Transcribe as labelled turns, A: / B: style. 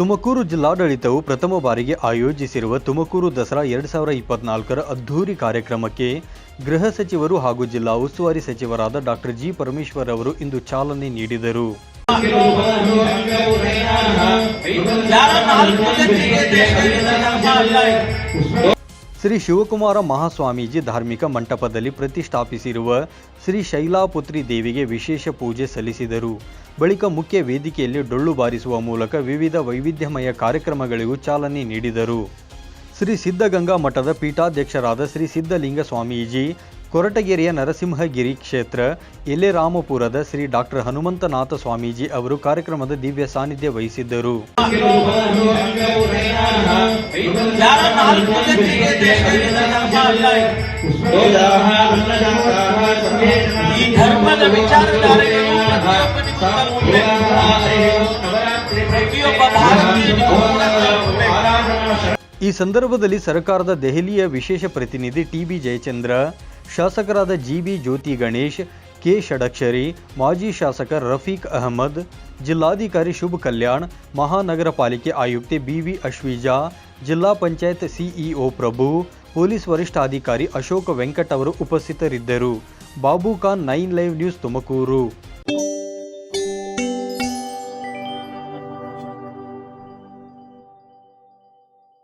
A: ತುಮಕೂರು ಜಿಲ್ಲಾಡಳಿತವು ಪ್ರಥಮ ಬಾರಿಗೆ ಆಯೋಜಿಸಿರುವ ತುಮಕೂರು ದಸರಾ ಎರಡು ಸಾವಿರ ಇಪ್ಪತ್ನಾಲ್ಕರ ಅದ್ಧೂರಿ ಕಾರ್ಯಕ್ರಮಕ್ಕೆ ಗೃಹ ಸಚಿವರು ಹಾಗೂ ಜಿಲ್ಲಾ ಉಸ್ತುವಾರಿ ಸಚಿವರಾದ ಡಾಕ್ಟರ್ ಜಿ ಪರಮೇಶ್ವರ್ ಅವರು ಇಂದು ಚಾಲನೆ ನೀಡಿದರು. ಶ್ರೀ ಶಿವಕುಮಾರ ಮಹಾಸ್ವಾಮೀಜಿ ಧಾರ್ಮಿಕ ಮಂಟಪದಲ್ಲಿ ಪ್ರತಿಷ್ಠಾಪಿಸಿರುವ ಶ್ರೀ ಶೈಲಾಪುತ್ರಿ ದೇವಿಗೆ ವಿಶೇಷ ಪೂಜೆ ಸಲ್ಲಿಸಿದರು ಬಳಿಕ ಮುಖ್ಯ ವೇದಿಕೆಯಲ್ಲಿ ಡೊಳ್ಳು ಬಾರಿಸುವ ಮೂಲಕ ವಿವಿಧ ವೈವಿಧ್ಯಮಯ ಕಾರ್ಯಕ್ರಮಗಳಿಗೂ ಚಾಲನೆ ನೀಡಿದರು. ಶ್ರೀ ಸಿದ್ಧಗಂಗಾ ಮಠದ ಪೀಠಾಧ್ಯಕ್ಷರಾದ ಶ್ರೀ ಸಿದ್ಧಲಿಂಗ ಸ್ವಾಮೀಜಿ ಕೊರಟಗೆರೆಯ ನರಸಿಂಹಗಿರಿ ಕ್ಷೇತ್ರ ಎಲೆರಾಮಪುರದ ಶ್ರೀ ಡಾಕ್ಟರ್ ಹನುಮಂತನಾಥ ಸ್ವಾಮೀಜಿ ಅವರು ಕಾರ್ಯಕ್ರಮದ ದಿವ್ಯ ಸಾನ್ನಿಧ್ಯ ವಹಿಸಿದ್ದರು. ಈ ಸಂದರ್ಭದಲ್ಲಿ ಸರ್ಕಾರದ ದೆಹಲಿಯ ವಿಶೇಷ ಪ್ರತಿನಿಧಿ ಟಿಬಿ ಜಯಚಂದ್ರ, ಶಾಸಕರಾದ ಜಿಬಿ ಜ್ಯೋತಿ ಗಣೇಶ್, ಕೆ. ಷಡಕ್ಷರಿ, ಮಾಜಿ ಶಾಸಕ ರಫೀಕ್ ಅಹಮದ್, ಜಿಲ್ಲಾಧಿಕಾರಿ ಶುಭ್ ಕಲ್ಯಾಣ್, ಮಹಾನಗರ ಪಾಲಿಕೆ ಆಯುಕ್ತೆ ಬಿವಿ ಅಶ್ವಿಜಾ, ಜಿಲ್ಲಾ ಪಂಚಾಯತ್ ಸಿಇಒ ಪ್ರಭು, ಪೊಲೀಸ್ ವರಿಷ್ಠಾಧಿಕಾರಿ ಅಶೋಕ್ ವೆಂಕಟ್ ಅವರು ಉಪಸ್ಥಿತರಿದ್ದರು. Babu Khan nine live news Tumakuru.